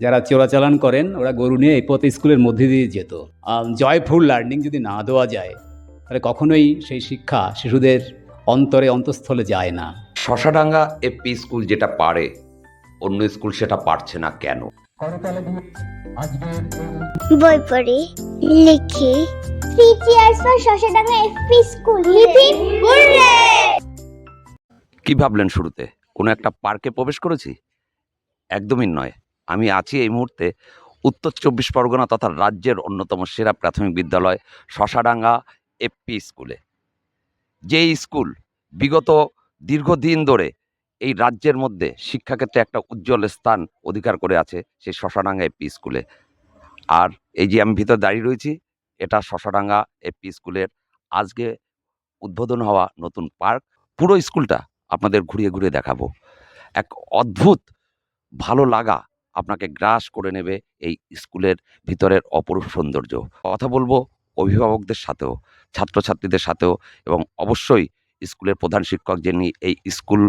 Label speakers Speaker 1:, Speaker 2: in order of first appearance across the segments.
Speaker 1: যারা চোরাচালান করেন ওরা গরু নিয়ে এই পথে স্কুলের মধ্যে দিয়ে যেত। জয়ফুল লার্নিং যদি না দেওয়া যায় তাহলে কখনোই সেই শিক্ষা শিশুদের অন্তরে অন্তঃস্থলে যায় না।
Speaker 2: শশাডাঙ্গা এপি স্কুল যেটা পারে অন্য স্কুল সেটা পারছে না কেন?
Speaker 3: বই পড়ি? লিখি। Three cheers for Shashadanga FP school.
Speaker 2: কি ভাবলেন শুরুতে? কোনো একটা পার্কে প্রবেশ করেছি? একদমই নয়। আমি আছি এই মুহূর্তে উত্তর চব্বিশ পরগনা তথা রাজ্যের অন্যতম সেরা প্রাথমিক বিদ্যালয় শশাডাঙ্গা এপি স্কুলে। যে স্কুল বিগত দীর্ঘদিন ধরে এই রাজ্যের মধ্যে শিক্ষাক্ষেত্রে একটা উজ্জ্বল স্থান অধিকার করে আছে সেই শশাডাঙ্গা এপি স্কুলে। আর এই যে আমি ভিতর দাঁড়িয়ে রয়েছি, এটা শশাডাঙ্গা এপি স্কুলের আজকে উদ্বোধন হওয়া নতুন পার্ক। পুরো স্কুলটা আপনাদের ঘুরিয়ে ঘুরিয়ে দেখাবো। এক অদ্ভুত ভালো লাগা আপনাকে গ্রাস করে নেবে এই স্কুলের ভিতরের অপরূপ সৌন্দর্য। কথা বলব অভিভাবকদের সাথেও, ছাত্রছাত্রীদের সাথেও এবং অবশ্যই স্কুলের প্রধান শিক্ষক যিনি এই স্কুল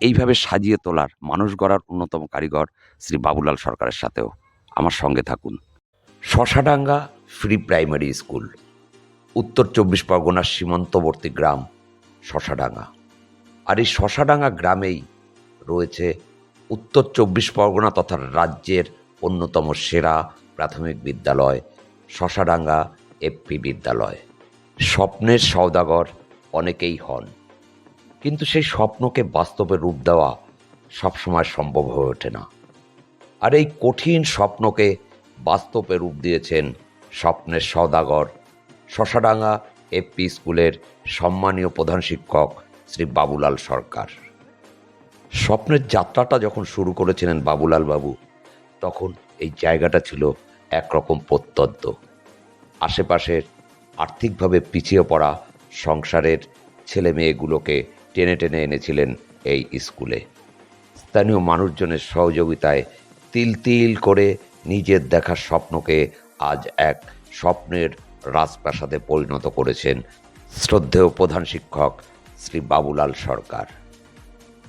Speaker 2: এইভাবে সাজিয়ে তোলার, মানুষ গড়ার অন্যতম কারিগর শ্রী বাবুলাল সরকারের সাথেও। আমার সঙ্গে থাকুন। শশাডাঙ্গা ফ্রি প্রাইমারি স্কুল, উত্তর চব্বিশ পরগনার সীমান্তবর্তী গ্রাম, শশাডাঙ্গা। আর এই শশাডাঙ্গা গ্রামেই রয়েছে উত্তর চব্বিশ পরগনা তথা রাজ্যের অন্যতম সেরা প্রাথমিক বিদ্যালয়, শশাডাঙ্গা এপি বিদ্যালয়। স্বপ্নের সওদাগর অনেকেই হন। কিন্তু সেই স্বপ্নকে বাস্তবে রূপ দেওয়া সবসময় সম্ভব হয়ে ওঠে না। আর এই কঠিন স্বপ্নকে বাস্তবে রূপ দিয়েছেন স্বপ্নের সদাগর শশাডাঙ্গা এপি স্কুলের সম্মানীয় প্রধান শিক্ষক শ্রী বাবুলাল সরকার। স্বপ্নের যাত্রাটা যখন শুরু করেছিলেন বাবুলাল বাবু, তখন এই জায়গাটা ছিল একরকম প্রত্যন্ত। আশেপাশের আর্থিকভাবে পিছিয়ে পড়া সংসারের ছেলে মেয়েগুলোকে টেনে টেনে এনেছিলেন এই স্কুলে। স্থানীয় মানুষজনের সহযোগিতায় তিল তিল করে নিজের দেখার স্বপ্নকে আজ এক স্বপ্নের রাজপ্রাসাদে পরিণত করেছেন শ্রদ্ধেয় প্রধান শিক্ষক শ্রী বাবুলাল সরকার।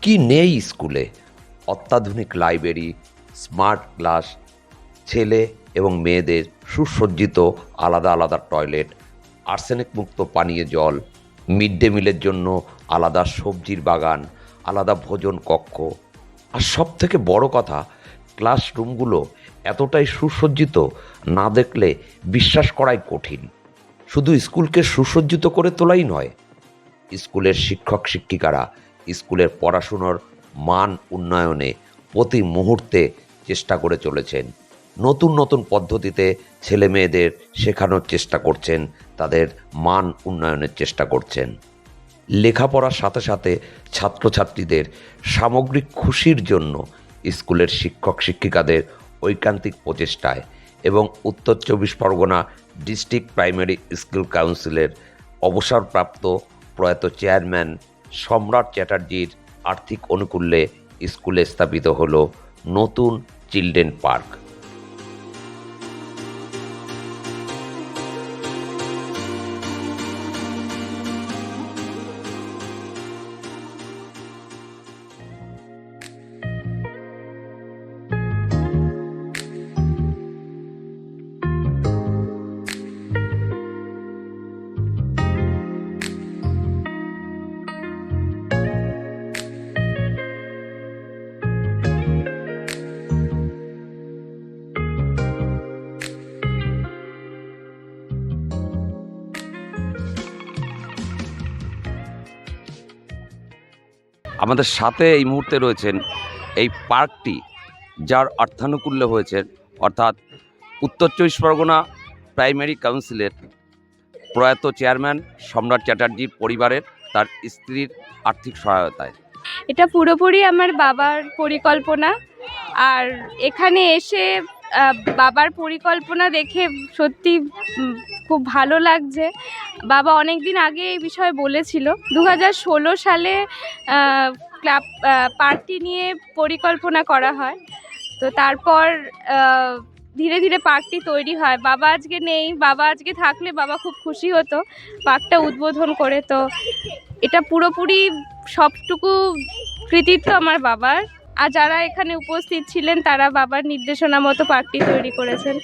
Speaker 2: কি নেই স্কুলে? অত্যাধুনিক লাইব্রেরি, স্মার্ট ক্লাস, ছেলে এবং মেয়েদের সুসজ্জিত আলাদা আলাদা টয়লেট, আর্সেনিক মুক্ত পানীয় জল মিড ডে মিলের জন্য আলাদা সবজির বাগান, আলাদা ভোজন কক্ষ। আর সব থেকে বড় কথা, ক্লাসরুমগুলো এতটাই সুসজ্জিত না দেখলে বিশ্বাস করাই কঠিন। শুধু স্কুলকে সুসজ্জিত করে তোলাই নয়, স্কুলের শিক্ষক শিক্ষিকারা স্কুলের পড়াশুনোর মান উন্নয়নে প্রতি মুহূর্তে চেষ্টা করে চলেছেন। নতুন নতুন পদ্ধতিতে ছেলে মেয়েদের শেখানোর চেষ্টা করছেন, তাদের মান উন্নয়নের চেষ্টা করছেন। লেখাপড়ার সাথে সাথে ছাত্রছাত্রীদের সামগ্রিক খুশির জন্য স্কুলের শিক্ষক শিক্ষিকাদের ঐকান্তিক প্রচেষ্টায় এবং উত্তর চব্বিশ পরগনা ডিস্ট্রিক্ট প্রাইমারি স্কুল কাউন্সিলের অবসরপ্রাপ্ত প্রয়াত চেয়ারম্যান সম্রাট চ্যাটার্জির আর্থিক অনুকূল্যে স্কুলে স্থাপিত হলো নতুন চিলড্রেন পার্ক। আমাদের সাথে এই মুহূর্তে রয়েছেন এই পার্কটি, যার অর্থানুকূল্য হয়েছে, অর্থাৎ উত্তর চব্বিশ পরগনা প্রাইমারি কাউন্সিলের প্রয়াত চেয়ারম্যান সম্রাট চ্যাটার্জির পরিবারের তার স্ত্রীর আর্থিক সহায়তায়।
Speaker 4: এটা পুরোপুরি আমার বাবার পরিকল্পনা। আর এখানে এসে বাবার পরিকল্পনা দেখে সত্যি খুব ভালো লাগছে। বাবা অনেক দিন আগে এই বিষয়ে বলেছিল। দু হাজার ষোলো সালে ক্লাব আহ, পার্কটি নিয়ে পরিকল্পনা করা হয়। তো তারপর ধীরে ধীরে পার্কটি তৈরি হয়। বাবা আজকে নেই বাবা আজকে থাকলে বাবা খুব খুশি হতো। পার্কটা উদ্বোধন করে। তো এটা পুরোপুরি সবটুকু কৃতিত্ব আমার বাবার। আর যারা এখানে উপস্থিত ছিলেন তারা বাবার নির্দেশনা মতো পার্কটি তৈরি করেছেন।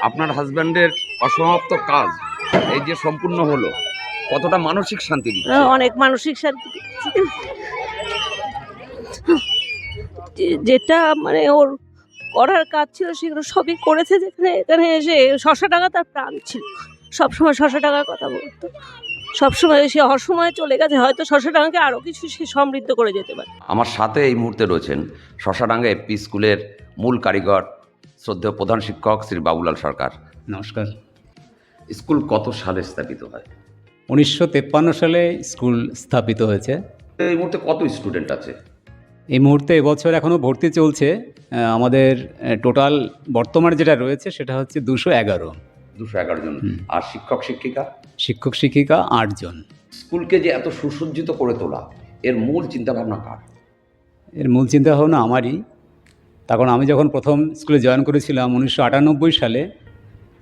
Speaker 2: আপনার হাজব্যান্ডের অসমাপ্ত কাজ এই যে সম্পূর্ণ হলো কতটা মানসিক শান্তি দিচ্ছে?
Speaker 5: অনেক মানসিক শান্তি যে- যেটা মানে ওর করার কাজ ছিল সেগুলো সবই করেছে যেখানে এখানে এসে শশা টাকা তার প্রাণ ছিল। সবসময় শশা টাকার কথা বলতো। সবসময় সে অসময়ে চলে গেছে হয়তো শশা টাকাকে আরও কিছু সে সমৃদ্ধ করে যেতে পারে।
Speaker 2: আমার সাথে এই মুহূর্তে রয়েছেন শশাডাঙ্গা এপি স্কুলের মূল কারিগর শ্রদ্ধেয় প্রধান শিক্ষক শ্রী বাবুলাল সরকার।
Speaker 1: নমস্কার।
Speaker 2: স্কুল কত সালে স্থাপিত হয়?
Speaker 1: উনিশশো তেপ্পান্ন সালে স্কুল স্থাপিত হয়েছে।
Speaker 2: এই মুহূর্তে কত স্টুডেন্ট আছে?
Speaker 1: এই মুহূর্তে এবছর এখনও ভর্তি চলছে। আমাদের টোটাল বর্তমানে যেটা রয়েছে সেটা হচ্ছে দুশো এগারো।
Speaker 2: দুশো এগারো জন। আর শিক্ষক শিক্ষিকা?
Speaker 1: শিক্ষক শিক্ষিকা আটজন।
Speaker 2: স্কুলকে যে এত সুসজ্জিত করে তোলা এর মূল চিন্তাভাবনা কার?
Speaker 1: এর মূল চিন্তা ভাবনা আমারই তখন আমি যখন প্রথম স্কুলে জয়েন করেছিলাম উনিশশো আটানব্বই সালে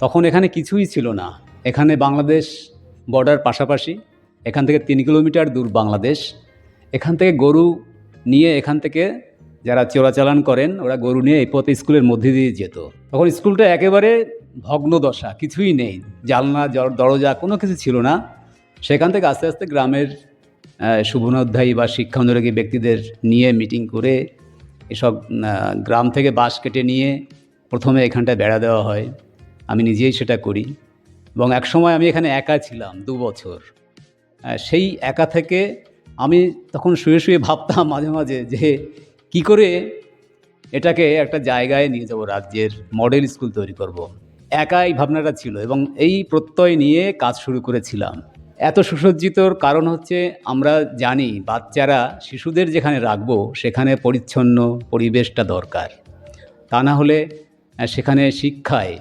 Speaker 1: তখন এখানে কিছুই ছিল না। এখানে বাংলাদেশ বর্ডার পাশাপাশি এখান থেকে তিন কিলোমিটার দূর বাংলাদেশ। এখান থেকে গরু নিয়ে এখান থেকে যারা চোরাচালান করেন ওরা গরু নিয়ে এই পথে স্কুলের মধ্যে দিয়ে যেত। তখন স্কুলটা একেবারে ভগ্ন দশা কিছুই নেই। জালনা দরজা কোনো কিছু ছিল না। সেখান থেকে আস্তে আস্তে গ্রামের শুভনোধ্যায়ী বা শিক্ষা অনুরাগী ব্যক্তিদের নিয়ে মিটিং করে এসব গ্রাম থেকে বাঁশ কেটে নিয়ে প্রথমে এখানটায় বেড়া দেওয়া হয়। আমি নিজেই সেটা করি। এবং এক সময় আমি এখানে একা ছিলাম দু বছর। সেই একা থেকে আমি তখন শুয়ে শুয়ে ভাবতাম মাঝে মাঝে যে কি করে এটাকে একটা জায়গায় নিয়ে যাব, রাজ্যের মডেল স্কুল তৈরি করব। একা এই ভাবনাটা ছিল এবং এই প্রত্যয় নিয়ে কাজ শুরু করেছিলাম। এত সুসজ্জিতর কারণ হচ্ছে আমরা জানি বাচ্চারা শিশুদের যেখানে রাখব সেখানে পরিচ্ছন্ন পরিবেশটা দরকার। তা না হলে সেখানে শিক্ষায়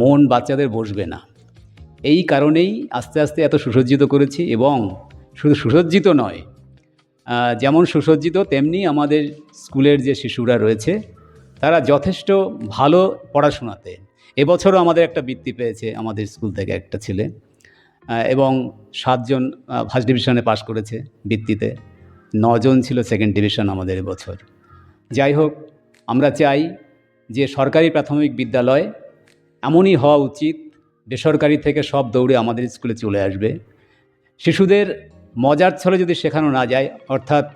Speaker 1: মন বাচ্চাদের বসবে না। এই কারণেই আস্তে আস্তে এত সুসজ্জিত করেছি এবং শুধু সুসজ্জিত নয় যেমন সুসজ্জিত তেমনি আমাদের স্কুলের যে শিশুরা রয়েছে, তারা যথেষ্ট ভালো পড়াশোনাতে এবছরও আমাদের একটা বৃত্তি পেয়েছে আমাদের স্কুল থেকে একটা ছেলে এবং সাতজন ফার্স্ট ডিভিশনে পাশ করেছে বৃত্তিতে। নজন ছিল সেকেন্ড ডিভিশন আমাদের এবছর। যাই হোক, আমরা চাই যে সরকারি প্রাথমিক বিদ্যালয় এমনই হওয়া উচিত বেসরকারি থেকে সব দৌড়ে আমাদের স্কুলে চলে আসবে। শিশুদের মজার ছলে যদি শেখানো না যায়, অর্থাৎ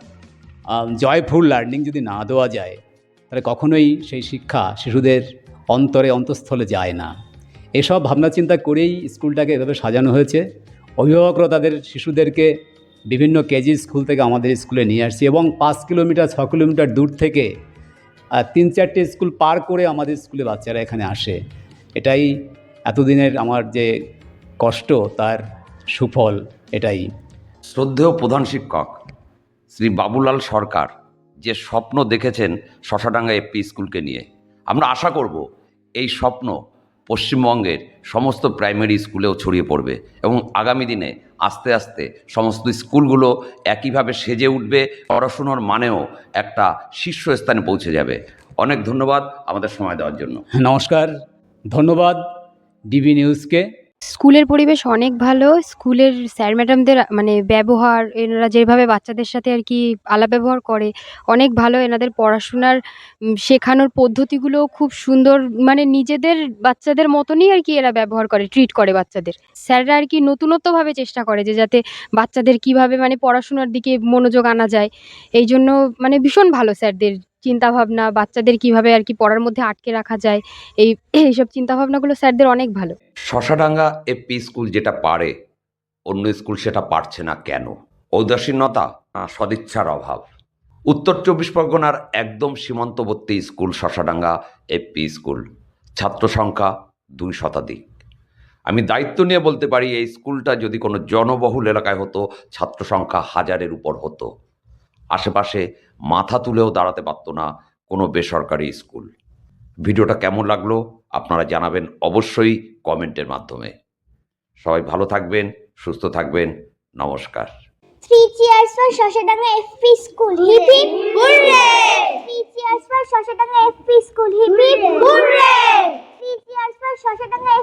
Speaker 1: জয়ফুল লার্নিং যদি না দেওয়া যায়, তাহলে কখনোই সেই শিক্ষা শিশুদের অন্তরে অন্তঃস্থলে যায় না। এসব ভাবনা চিন্তা করেই স্কুলটাকে এভাবে সাজানো হয়েছে। অভিভাবকরা তাদের শিশুদেরকে বিভিন্ন কেজি স্কুল থেকে আমাদের স্কুলে নিয়ে আসছি এবং পাঁচ কিলোমিটার, ছ কিলোমিটার দূর থেকে তিন চারটে স্কুল পার করে আমাদের স্কুলে বাচ্চারা এখানে আসে। এটাই এতদিনের আমার যে কষ্ট, তার সুফল, এটাই।
Speaker 2: শ্রদ্ধেয় প্রধান শিক্ষক শ্রী বাবুলাল সরকার যে স্বপ্ন দেখেছেন শশাডাঙ্গা এপি স্কুলকে নিয়ে। আমরা আশা করব এই স্বপ্ন পশ্চিমবঙ্গের সমস্ত প্রাইমারি স্কুলেও ছড়িয়ে পড়বে এবং আগামী দিনে আস্তে আস্তে সমস্ত স্কুলগুলো একইভাবে সেজে উঠবে, পড়াশুনোর মানেও একটা শীর্ষস্থানে পৌঁছে যাবে। অনেক ধন্যবাদ আমাদের সময় দেওয়ার জন্য।
Speaker 1: নমস্কার, ধন্যবাদ, ডিবি নিউজকে।
Speaker 6: স্কুলের পরিবেশ অনেক ভালো। স্কুলের স্যার ম্যাডামদের মানে ব্যবহার, এনারা যেভাবে বাচ্চাদের সাথে আর কি আলাপ ব্যবহার করে, অনেক ভালো। এনাদের পড়াশোনার শেখানোর পদ্ধতিগুলো খুব সুন্দর। মানে নিজেদের, বাচ্চাদের মতনই আর কি এরা ব্যবহার করে ট্রিট করে বাচ্চাদের। স্যাররা আর কি নতুনত্বভাবে চেষ্টা করে যে যাতে বাচ্চাদের কীভাবে মানে পড়াশোনার দিকে মনোযোগ আনা যায়। এই জন্য মানে ভীষণ ভালো স্যারদের চিন্তাভাবনা, বাচ্চাদের কীভাবে আর কি পড়ার মধ্যে আটকে রাখা যায়, এই এইসব চিন্তাভাবনাগুলো স্যারদের অনেক ভালো।
Speaker 2: শশাডাঙ্গা এপি স্কুল যেটা পারে, অন্য স্কুল সেটা পারছে না কেন? ঔদাসীন্যতা সদিচ্ছার অভাব। উত্তর চব্বিশ পরগনার একদম সীমান্তবর্তী স্কুল শশাডাঙ্গা এপি স্কুল। ছাত্র সংখ্যা দুই শতাধিক। আমি দায়িত্ব নিয়ে বলতে পারি, এই স্কুলটা যদি কোনো জনবহুল এলাকায় হতো, ছাত্র সংখ্যা হাজারের উপর হতো। আশেপাশে মাথা তুলেও দাঁড়াতে পারত না কোনো বেসরকারি স্কুল। ভিডিওটা কেমন লাগল আপনারা জানাবেন অবশ্যই কমেন্টের মাধ্যমে। সবাই ভালো থাকবেন, সুস্থ থাকবেন, নমস্কার।
Speaker 3: Three cheers for Shashadanga FP school hip three cheers for Shashadanga FP school hip hip hurray three cheers for Shashadanga